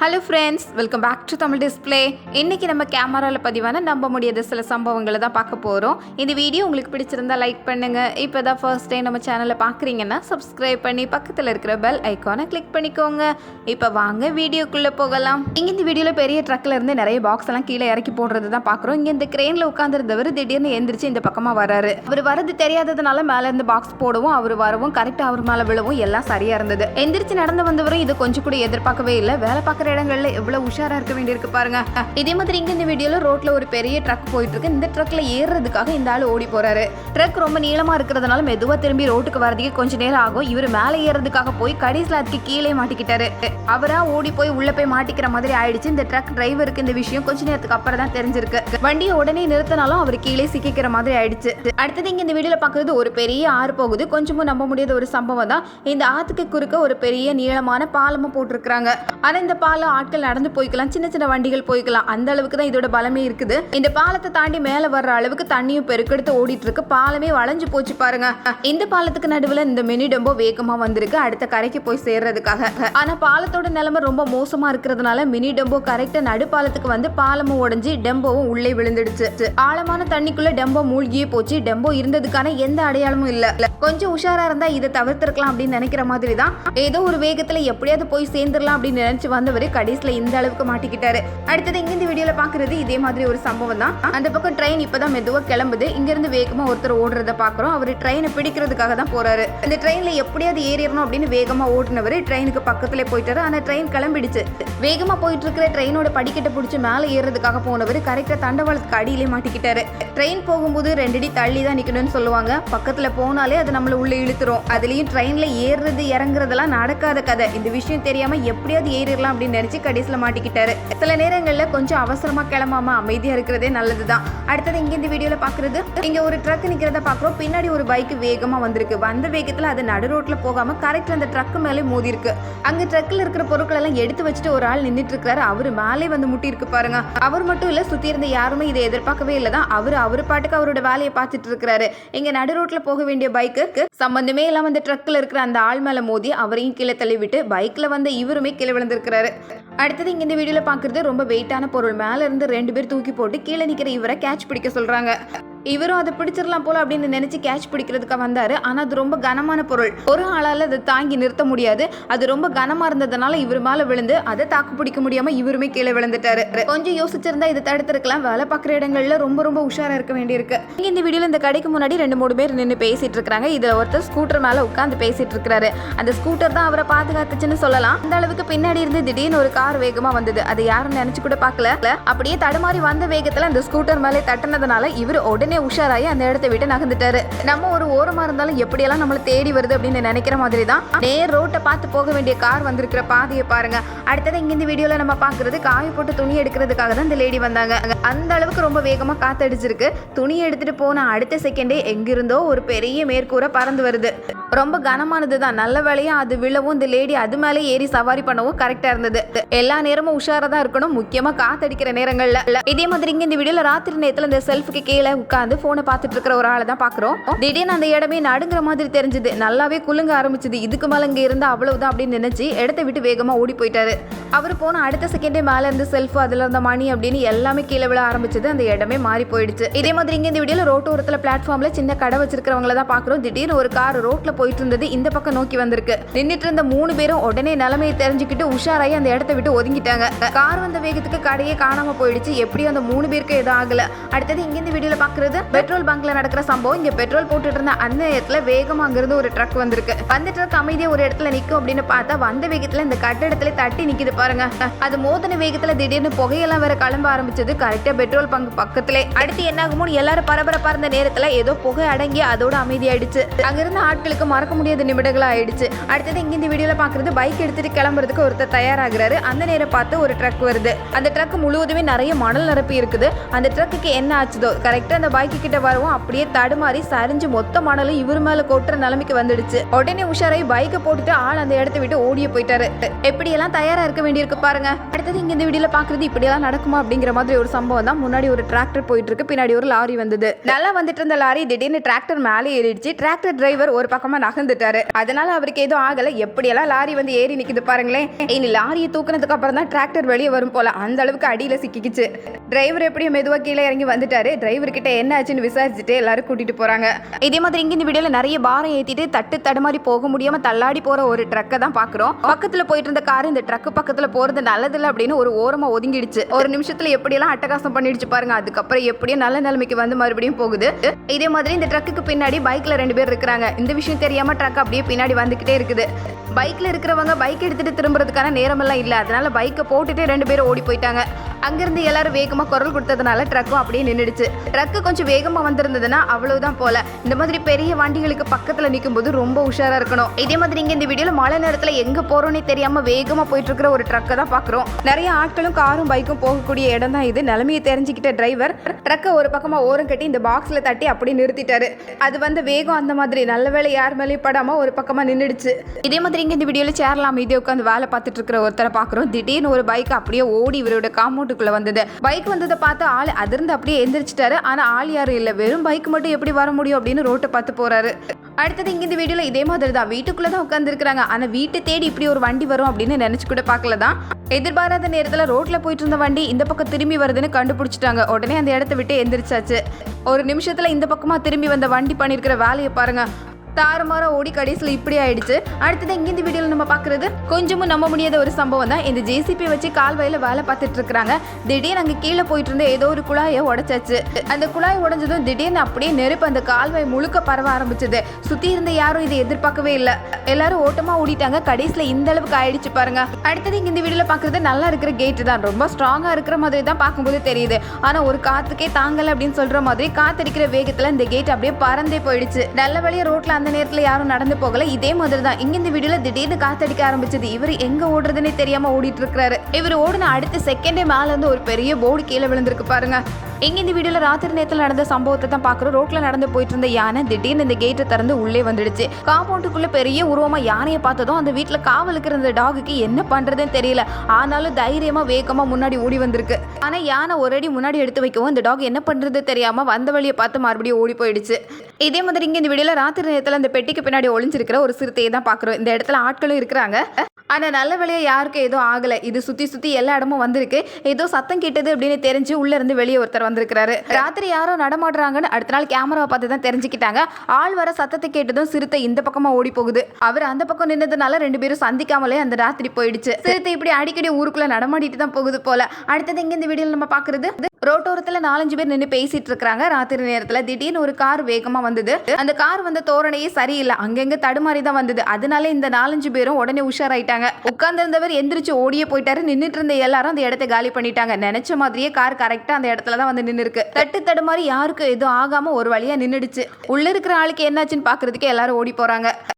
Hello friends welcome back to Tamil display இன்னைக்கு நம்ம கேமராவில் பதிவான நம்ப முடியாத சில சம்பவங்களை தான் பார்க்க போகிறோம் இந்த வீடியோ உங்களுக்கு பிடிச்சிருந்தா லைக் பண்ணுங்க. இப்போ தான் ஃபர்ஸ்ட் டைம் நம்ம சேனலை பார்க்குறீங்கன்னா சப்ஸ்கிரைப் பண்ணி பக்கத்தில் இருக்கிற பெல் ஐக்கானை கிளிக் பண்ணிக்கோங்க. இப்போ வாங்க வீடியோக்குள்ளே போகலாம். இங்கே இந்த வீடியோவில் பெரிய ட்ரக்கில் இருந்து நிறைய பாக்ஸ் எல்லாம் கீழே இறக்கி போடுறது தான் பார்க்குறோம். இங்கே இந்த கிரெயினில் உட்காந்துருந்தவர் திடீர்னு எந்திரிச்சு இந்த பக்கமாக வராரு அவர் வரது தெரியாததுனால மேலே இருந்து பாக்ஸ் போடவும். அவர் வரவும் கரெக்டாக அவர் மேலே விழவும் எல்லாம் சரியாக இருந்தது. எந்திரிச்சு நடந்து வந்தவரும் இது கொஞ்சம் கூட எதிர்பார்க்கவே இல்லை. வேலை பார்க்குற இடங்கள்ல எவ்வளவு உஷாரா இருக்க வேண்டியிருக்கு பாருங்க. இதே மாதிரி இங்க இந்த வீடியோல ரோட்ல ஒரு பெரிய ட்ரக் போயிட்டு இருக்கு இந்த ட்ரக்ல ஏறுறதுக்காக இந்த ஆள் ஓடி போறாரு. ட்ரக் ரொம்ப நீளமா இருக்கிறதுனால மெதுவா திரும்பி ரோட்டுக்கு வரதுக்கு கொஞ்ச நேரம் ஆகும். இவர் மேலே ஏறதுக்காக போய் கடைசியில் அதுக்கு கீழே மாட்டிக்கிட்டாரு. அவரா ஓடி போய் உள்ள போய் மாட்டிக்கிற மாதிரி ஆயிடுச்சு. இந்த ட்ரக் டிரைவருக்கு இந்த விஷயம் கொஞ்ச நேரத்துக்கு அப்புறம் தான் தெரிஞ்சிருக்கு. வண்டியை உடனே நிறுத்தினாலும் அவர் கீழே சிக்கிக்கிற மாதிரி ஆயிடுச்சு. அடுத்தது இங்க இந்த வீடியோல பாக்குறது ஒரு பெரிய ஆறு போகுது. கொஞ்சமும் நம்ப முடியாத ஒரு சம்பவம் தான். இந்த ஆத்துக்கு குறுக்க ஒரு பெரிய நீளமான பாலமும் போட்டிருக்காங்க ஆனா இந்த பாலம் ஆட்கள் நடந்து போய்க்கலாம். சின்ன சின்ன வண்டிகள் போய்க்கலாம். அந்த அளவுக்கு தான் இதோட பலமே இருக்குது. இந்த பாலத்தை தாண்டி மேல வர்ற அளவுக்கு தண்ணியும் பெருக்கெடுத்து ஓடிட்டு இருக்கு பாலமே வளைஞ்சு போச்சு பாருங்க. இந்த பாலத்துக்கு நடுவுல இந்த மினி டெம்போ வேகமா வந்திருக்கு. அடுத்த கரைக்கு போய் சேர்றதுக்காக. ஆனா பாலத்தோட நிலைமை ரொம்ப மோசமா இருக்கிறதுனால மினி டெம்போ கரெக்டா நடு பாலத்துக்கு வந்து பாலமும் உடஞ்சி டெம்போவும் உள்ளே விழுந்துடுச்சு. ஆழமான தண்ணிக்குள்ள டெம்போ மூழ்கியே போச்சு. டெம்போ இருந்ததுக்கான எந்த அடையாளமும் இல்ல. கொஞ்சம் உஷாரா இருந்தா இதை தவிர்த்திருக்கலாம் அப்படின்னு நினைக்கிற மாதிரி தான். ஏதோ ஒரு வேகத்துல எப்படியாவது போய் சேர்ந்துடலாம் அப்படின்னு நினைச்சு வந்தவர் கடைசியில் இந்த அளவுக்கு மாட்டிக்கிட்டாரு. அடுத்தது இங்க இந்த வீடியோல பாக்குறது இதே மாதிரி ஒரு சம்பவம் தான். அந்த பக்கம் ட்ரெயின் இப்பதான் மெதுவா கிளம்புது. இங்க இருந்து வேகமா ஒருத்தர் ஓடுறத பாக்குறோம். அவர் ட்ரெயினை பிடிக்கிறதுக்காக தான் போறாரு. இந்த ட்ரெயின்ல எப்படியாவது ஏறிடணும் அப்படின்னு வேகமா ஓடுனவர் ட்ரெயினுக்கு பக்கத்துல போயிட்டாரு. ஆனா ட்ரெயின் கிளம்பிடுச்சு. வேகமா போயிட்டு இருக்கிற ட்ரெயினோட படிக்கட்டை பிடிச்சி மேலே ஏறுறதுக்காக போனவர் கரெக்டா தண்டவாளத்துக்கு அடியிலே மாட்டிக்கிட்டாரு. ட்ரெயின் போகும்போது ரெண்டடி தள்ளி தான் நிக்கணும்னு சொல்லுவாங்க. பக்கத்துல போனாலே அது நம்மள உள்ள இழுத்துரும். அதுலயும் ட்ரெயின்ல ஏறுறது இறங்குறதெல்லாம் நடக்காத கதை. இந்த விஷயம் தெரியாம எப்படியாவது ஏறிடலாம் அப்படின்னு நினைச்சு கடைசியில் மாட்டிக்கிட்டாரு. சில நேரங்களில் கொஞ்சம் அவசரமா கிளம்பாம அமைதியா இருக்கிறதே நல்லது தான் அடுத்தது இங்க இந்த வீடியோல பாக்குறது இங்க ஒரு ட்ரக் நிக்கிறத பாக்குறோம். பின்னாடி ஒரு பைக் வேகமா வந்திருக்கு. வந்த வேகத்துல அது நடு ரோட்ல போகாம கரெக்ட் அந்த ட்ரக் மேலே மோதி இருக்கு. அங்க ட்ரக்ல இருக்கிற பொருட்கள் எல்லாம் எடுத்து வச்சுட்டு ஒரு ஆள் நின்றுட்டு இருக்காரு. அவர் மேலே வந்து முட்டி இருக்கு பாருங்க. அவர் மட்டும் இல்ல சுத்தி இருந்த யாருமே இதை எதிர்பார்க்கவே இல்லதான் அவர் அவர் பாட்டுக்கு அவரோட வேலையை பார்த்துட்டு இருக்கிறாரு இங்க நடு ரோட்ல போக வேண்டிய பைக்கு சம்பந்தமே இல்லாம அந்த ட்ரக்ல இருக்கிற அந்த ஆள் மேல மோதி அவரையும் கீழே தள்ளி விட்டு பைக்ல வந்த இவருமே கீழே விழுந்திருக்கிறாரு. அடுத்தது இங்க இந்த வீடியோல பாக்குறது ரொம்ப வெயிட்டான பொருள். மேல இருந்து ரெண்டு பேர் தூக்கி போட்டு கீழே நிக்கிற இவரை கேட்ச் பிடிக்க சொல்றாங்க. இவரும் அதை பிடிச்சிடலாம் போல அப்படின்னு நினைச்சு கேட்ச் பிடிக்கிறதுக்கு வந்தாரு. ஆனா அது ரொம்ப கனமான பொருள். ஒரு ஆளால அதை தாங்கி நிறுத்த முடியாது. அது ரொம்ப கனமா இருந்ததுனால இவர் மேல விழுந்து அதை தாக்கு பிடிக்க முடியாம இவருமே கீழே விழுந்துட்டாரு. கொஞ்சம் யோசிச்சிருந்தா இதை தடுத்திருக்கலாம். வேலை பார்க்குற இடங்கள்ல ரொம்ப ரொம்ப உஷாரா இருக்க வேண்டியிருக்கு. இங்க இந்த வீடியோல இந்த கடைக்கு முன்னாடி ரெண்டு மூணு பேர் நின்று பேசிட்டு இருக்காங்க இதுல ஒருத்தர் ஸ்கூட்டர் மேல உட்காந்து பேசிட்டு இருக்காரு அந்த ஸ்கூட்டர் தான் அவரை பாதுகாத்துச்சுன்னு சொல்லலாம். அந்த அளவுக்கு பின்னாடி இருந்து திடீர்னு ஒரு கார் வேகமா வந்தது. அதை யாரும் நினைச்சு கூட பார்க்கல. அப்படியே தடுமாறி வந்த வேகத்துல அந்த ஸ்கூட்டர் மேலே தட்டினதுனால இவர் உடனே உஷாராயி அந்த இடத்தை விட்டு நகர்ந்துட்டாரு. நம்ம ஒரு ஓரமா இருந்தாலும் எப்படியெல்லாம் நம்மள தேடி வருது அப்படின்னு நினைக்கிற மாதிரி தான் நேர் ரோட்டை பார்த்து போக வேண்டிய கார் வந்திருக்கிற பாதையை பாருங்க. அடுத்தது இங்க இந்த வீடியோல நம்ம பாக்குறது காய போட்டு துணி எடுக்கிறதுக்காக தான் இந்த லேடி வந்தாங்க. அந்த அளவுக்கு ரொம்ப வேகமா காத்தடிச்சிருக்கு. துணி எடுத்துட்டு போன அடுத்த செகண்டே எங்கிருந்தோ ஒரு பெரிய மேற்கூரை பறந்து வருது. ரொம்ப கனமானது தான் நல்ல வேலையா அது விழவும் இந்த லேடி அது மேலே ஏறி சவாரி பண்ணவும் கரெக்டா இருந்தது. எல்லா நேரமும் உஷாரா தான் இருக்கணும். முக்கியமா காத்தடிக்கிற நேரங்கள்ல. இதே மாதிரி இந்த வீடியோல ராத்திரி நேரத்துல இந்த செல்ஃபுக்கு கீழே உட்காந்து போனை பார்த்துட்டு இருக்கிற ஒரு ஆளை தான் பாக்குறோம் திடீர்னு அந்த இடமே நடுங்கிற மாதிரி தெரிஞ்சது. நல்லாவே குலுங்க ஆரம்பிச்சது. இதுக்கு மேல இங்க இருந்தா அவ்வளவுதான் அப்படின்னு நினைச்சு இடத்த விட்டு வேகமா ஓடி போயிட்டாரு. அவர் போன அடுத்த செகண்டே மேல இருந்து செல்ஃப் அதுல இருந்த மணி அப்படின்னு எல்லாமே கீழே விழ ஆரம்பிச்சது. அந்த இடமே மாறி போயிடுச்சு. இதே மாதிரி இங்க இந்த வீடியோல ரோட்டோரத்துல பிளாட்ஃபார்ம்ல சின்ன கடை வச்சிருக்கிறவங்கள தான் பாக்குறோம் திடீர்னு ஒரு கார் ரோட்ல போயிட்டு இருந்தது. இந்த பக்கம் நோக்கி வந்திருக்கு. நின்றுட்டு இருந்த மூணு பேரும் உடனே நிலைமையை தெரிஞ்சுக்கிட்டு உஷாராயி அந்த இடத்த விட்டு ஒதுங்கிட்டாங்க. கார் வந்த வேகத்துக்கு கடையே காணாம போயிடுச்சு. எப்படியும் அந்த மூணு பேருக்கு எதுவும் ஆகல. அடுத்தது இங்கேருந்து இந்த பார்க்குறது பாக்குறது பெட்ரோல் பங்க்ல நடக்கிற சம்பவம். இங்க பெட்ரோல் போட்டுட்டு இருந்த அந்த இடத்துல வேகமா அங்கிருந்து ஒரு ட்ரக் வந்திருக்கு. அந்த ட்ரக் அமைதியா ஒரு இடத்துல நிக்கும் அப்படின்னு பார்த்தா வந்த வேகத்துல இந்த கட்டிடத்துல தட்டி நிக்குது பாருங்க. அது மோதன வேகத்துல திடீர்னு புகையெல்லாம் வேற கிளம்ப ஆரம்பிச்சது. கரெக்டா பெட்ரோல் பங்க் பக்கத்துல. அடுத்து என்ன ஆகுமோ எல்லாரும் பரபரப்பா இருந்த நேரத்துல ஏதோ புகை அடங்கி அதோட அமைதியாயிடுச்சு. அங்கிருந்து ஆட்களுக்கு மறக்க முடியாத நிமிடங்கள் ஆயிடுச்சு அடுத்தது இங்க இந்த வீடியோல பாக்குறது பைக் எடுத்துட்டு கிளம்புறதுக்கு ஒருத்தர் தயாராகிறாரு. அந்த நேரம் பார்த்து ஒரு ட்ரக் வருது. அந்த ட்ரக் முழுவதுமே நிறைய மணல் நிரப்பி இருக்குது. அந்த ட்ரக்குக்கு என்ன ஆச்சுதோ கரெக்டா அந்த பைக்கு கிட்ட வரவும் அப்படியே தடுமாறி சரிஞ்சு மொத்த மணலும் இவர் மேல கொட்டுற நிலைமைக்கு வந்துடுச்சு. உடனே உஷாராய் பைக்கை போட்டுட்டு ஆள் அந்த இடத்த விட்டு ஓடிய போயிட்டாரு. எப்படியெல்லாம் தயாரா இருக்க வேண்டியிருக்கு பாருங்க. அடுத்தது இங்க இந்த வீடியோல பாக்குறது இப்படியெல்லாம் நடக்குமா அப்படிங்கிற மாதிரி ஒரு சம்பவம் தான் முன்னாடி ஒரு டிராக்டர் போயிட்டு இருக்கு பின்னாடி ஒரு லாரி வந்தது. நல்லா வந்துட்டு இருந்த லாரி திடீர்னு டிராக்டர் மேலே ஏறிடுச்சு. டிராக்டர் டிரைவர் ஒரு பக்கமா நகர்ந்துட்டாரு. அதனால அவருக்கு எதுவும் ஆகல. எப்படியெல்லாம் லாரி வந்து ஏறி நிக்குது பாருங்களேன். இனி லாரியை தூக்குனதுக்கு அப்புறம் தான் டிராக்டர் வெளியே வரும் போல. அந்த அளவுக்கு அடியில சிக்கிக்கிச்சு. டிரைவர் எப்படியும் மெதுவா கீழே இறங்கி வந்துட்டாரு. டிரைவர் கிட்ட என்ன ஆச்சுன்னு விசாரிச்சுட்டு எல்லாரும் கூட்டிட்டு போறாங்க. இதே மாதிரி இங்க இந்த வீடியோல நிறைய பாரம் ஏத்திட்டு தட்டு தடுமாறி போக முடியாம தள்ளாடி போற ஒரு ட்ரக்கை தான் பாக்குறோம். பக்கத்துல போயிட்டு இருந்த கார் இந்த ட்ரக் பக்கத்துல போறது நல்லதில்ல அப்படின்னு ஒரு ஓரமா ஒதுங்கிடுச்சு. ஒரு நிமிஷத்துல எப்படியெல்லாம் அட்டகாசம் பண்ணிடுச்சு பாருங்க. அதுக்கப்புறம் எப்படியும் நல்ல நிலைமைக்கு வந்து மறுபடியும் போகுது. இதே மாதிரி இந்த ட்ரக்குக்கு பின்னாடி பைக்ல ரெண்டு பேர் இருக்கிறாங்க. இந்த விஷயம் தெரியாம ட்ரக் அப்படியே பின்னாடி வந்துகிட்டே இருக்குது. பைக்ல இருக்கிறவங்க பைக் எடுத்துட்டு திரும்புறதுக்கான நேரமெல்லாம் இல்ல. அதனால பைக்கை போட்டுட்டு ரெண்டு பேரும் ஓடி போயிட்டாங்க. அங்கிருந்து எல்லாரும் வேகமாக குரல் கொடுத்ததுனால ட்ரக்கும் அப்படியே நின்றுடுச்சு ட்ரக்கு கொஞ்சம் வேகமாக வந்திருந்ததுன்னா அவ்வளவுதான் போல. இந்த மாதிரி பெரிய வண்டிகளுக்கு பக்கத்தில் நிற்கும் போது ரொம்ப உஷாராக இருக்கணும். இதே மாதிரி இங்கே இந்த வீடியோவில் மழை நேரத்தில் எங்கே போகிறோன்னே தெரியாமல் வேகமாக போயிட்டு இருக்கிற ஒரு ட்ரக்கை தான் பார்க்குறோம் நிறைய ஆட்களும் காரும் பைக்கும் போகக்கூடிய இடம் தான் இது. நிலைமையை தெரிஞ்சுக்கிட்ட டிரைவர் ட்ரக்கை ஒரு பக்கமாக ஓரம் கட்டி இந்த பாக்ஸில் தட்டி அப்படியே நிறுத்திட்டாரு. அது வந்து வேகம் அந்த மாதிரி. நல்ல வேலை யார் மேலேயும் படாமல் ஒரு பக்கமாக நின்றுடுச்சு இதே மாதிரி இங்கே இந்த வீடியோவில் சேரலாம். அமைதியாக உட்காந்து வேலை பார்த்துட்டு இருக்கிற ஒருத்தரை பார்க்குறோம் திடீர்னு ஒரு பைக் அப்படியே ஓடி இவரோட காம்பவுண்டுக்குள்ள வந்தது. பைக் வந்ததை பார்த்து ஆள் அதிர்ந்து அப்படியே எந்திரிச்சிட்டாரு. ஆனா ஆள் யாரும் இல்ல. வெறும் பைக் மட்டும் எப்படி வர முடியும் அப்படின்னு ரோட்டை பார்த்து போறாரு. அடுத்தது இங்க இந்த வீடியோல இதே மாதிரி தான். வீட்டுக்குள்ளே தான் உட்கார்ந்து ஆனால் ஆனா வீட்டை தேடி இப்படி ஒரு வண்டி வரும் அப்படின்னு நினைச்சு கூட பார்க்கல தான். எதிர்பாராத நேரத்துல ரோட்ல போயிட்டு இருந்த வண்டி இந்த பக்கம் திரும்பி வருதுன்னு கண்டுபிடிச்சிட்டாங்க. உடனே அந்த இடத்த விட்டு எந்திரிச்சாச்சு. ஒரு நிமிஷத்துல இந்த பக்கமா திரும்பி வந்த வண்டி பண்ணிருக்கிற வேலையை பாருங்க. தாறுமாற ஓடி கடைசியில் இப்படி ஆயிடுச்சு. அடுத்தது இங்கே இந்த வீடியோவில் நம்ம பார்க்குறது கொஞ்சமும் நம்ப முடியாத ஒரு சம்பவம் தான். இந்த ஜேசிபி வச்சு கால்வாயில் வேலை பார்த்துட்டு இருக்கிறாங்க திடீர்னு அங்கே கீழே போயிட்டு இருந்த ஏதோ ஒரு குழாயை உடச்சாச்சு. அந்த குழாய் உடஞ்சதும் திடீர்னு அப்படியே நெருப்பு அந்த கால்வாய் முழுக்க பரவ ஆரம்பிச்சது. சுற்றி இருந்த யாரும் இதை எதிர்பார்க்கவே இல்லை. எல்லாரும் ஓட்டமாக ஓடிட்டாங்க. கடைசியில் இந்த அளவுக்கு ஆயிடுச்சு பாருங்க. அடுத்தது இங்கே இந்த வீடியோவில் பார்க்குறது நல்லா இருக்கிற கேட்டு தான். ரொம்ப ஸ்ட்ராங்காக இருக்கிற மாதிரி தான் பார்க்கும்போது தெரியுது. ஆனால் ஒரு காத்துக்கே தாங்கலை அப்படின்னு சொல்கிற மாதிரி காத்தடிக்கிற வேகத்தில் இந்த கேட் அப்படியே பறந்தே போயிடுச்சு. நல்ல வழியாக ரோட்டில் அந்த நேரத்துல யாரும் நடந்து போகல. இதே மாதிரி தான் இங்க இந்த வீடியோல திடீர்னு காத்தடிக்க ஆரம்பிச்சது. இவர் எங்க ஓடுறதுன்னே தெரியாம ஓடிட்டு இருக்கிறாரு. இவர் ஓடின அடுத்த செகண்டே மேல இருந்து ஒரு பெரிய போர்டு கீழே விழுந்திருக்கு பாருங்க. இங்கே இந்த வீடியோல ராத்திரி நேரத்தில் நடந்த சம்பவத்தை தான் பாக்குறோம் ரோட்ல நடந்து போயிட்டு இருந்த யானை திடீர்னு இந்த கேட்டை திறந்து உள்ளே வந்துடுச்சு. காம்பவுண்டுக்குள்ள பெரிய உருவமா யானையை பார்த்ததும் அந்த வீட்டுல காவலுக்கு இருந்த டாகுக்கு என்ன பண்றதுன்னு தெரியல. ஆனாலும் தைரியமா வேகமா முன்னாடி ஓடி வந்திருக்கு. ஆனா யானை ஒரு அடி முன்னாடி எடுத்து வைக்கவும் இந்த டாக் என்ன பண்றது தெரியாம வந்த வழியை பார்த்து மறுபடியும் ஓடி போயிடுச்சு. இதே மாதிரி இங்க இந்த வீடியோல ராத்திரி நேரத்தில் அந்த பெட்டிக்கு பின்னாடி ஒளிஞ்சிருக்கிற ஒரு சிறுத்தையை தான் பாக்குறோம் இந்த இடத்துல ஆட்களும் இருக்கிறாங்க. ஆனால் நல்ல வேலையாக யாருக்கும் எதுவும் ஆகலை. இது சுற்றி சுற்றி எல்லா இடமும் வந்திருக்கு. ஏதோ சத்தம் கேட்டது அப்படின்னு தெரிஞ்சு உள்ளே இருந்து வெளியே ஒருத்தர் வந்திருக்கிறாரு. ராத்திரி யாரோ நடமாடுறாங்கன்னு அடுத்த நாள் கேமராவை பார்த்து தான் தெரிஞ்சுக்கிட்டாங்க. ஆள் வர சத்தத்தை கேட்டதும் சிறுத்தை இந்த பக்கமாக ஓடி போகுது. அவர் அந்த பக்கம் நின்றதுனால ரெண்டு பேரும் சந்திக்காமலே அந்த ராத்திரி போயிடுச்சு. சிறுத்தை இப்படி அடிக்கடி ஊருக்குள்ளே நடமாடிட்டு தான் போகுது போல. அடுத்தது எங்கே இந்த வீடியோவில் நம்ம பார்க்குறது? ரோட்டோரத்துல நாலஞ்சு பேர் நின்று பேசிட்டு இருக்காங்க ராத்திரி நேரத்துல திடீர்னு ஒரு கார் வேகமா வந்தது. அந்த கார் வந்த தோரணையே சரியில்லை. அங்கங்க தடுமாறி தான் வந்தது. அதனால இந்த நாலஞ்சு பேரும் உடனே உஷாராயிட்டாங்க. உட்கார்ந்திருந்தவர் எந்திரிச்சு ஓடியே போயிட்டாரு. நின்னுட்டு இருந்த எல்லாரும் அந்த இடத்த காலி பண்ணிட்டாங்க. நினைச்ச மாதிரியே கார் கரெக்டா அந்த இடத்துல தான் வந்து நின்று இருக்கு தட்டு தடுமாறி யாருக்கும் எதுவும் ஆகாம ஒரு வழியா நின்றுடுச்சு உள்ள இருக்கிற ஆளுக்கு என்னாச்சுன்னு பாக்குறதுக்கு எல்லாரும் ஓடி போறாங்க.